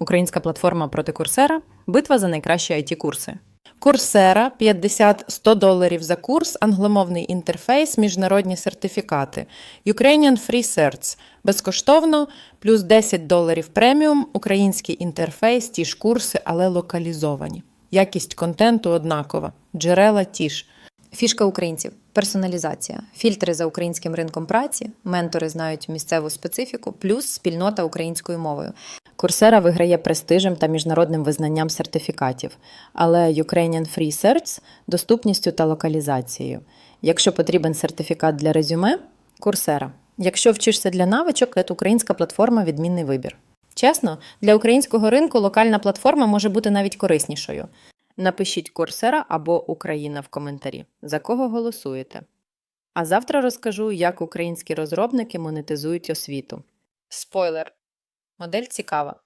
Українська платформа проти Курсера. Битва за найкращі it курси Курсера 50-100 доларів за курс, англомовний інтерфейс, міжнародні сертифікати. Ukrainian Free Certs безкоштовно, плюс 10 доларів преміум, український інтерфейс, ті ж курси, але локалізовані. Якість контенту однакова, джерела ті ж. Фішка українців персоналізація, фільтри за українським ринком праці, ментори знають місцеву специфіку, плюс спільнота українською мовою. Курсера виграє престижем та міжнародним визнанням сертифікатів, але Ukrainian Free Certs – доступністю та локалізацією. Якщо потрібен сертифікат для резюме Курсера. Якщо вчишся для навичок, то українська платформа відмінний вибір. Чесно, для українського ринку локальна платформа може бути навіть кориснішою. Напишіть Курсера або Україна в коментарі, за кого голосуєте. А завтра розкажу, як українські розробники монетизують освіту. Спойлер. Модель цікава.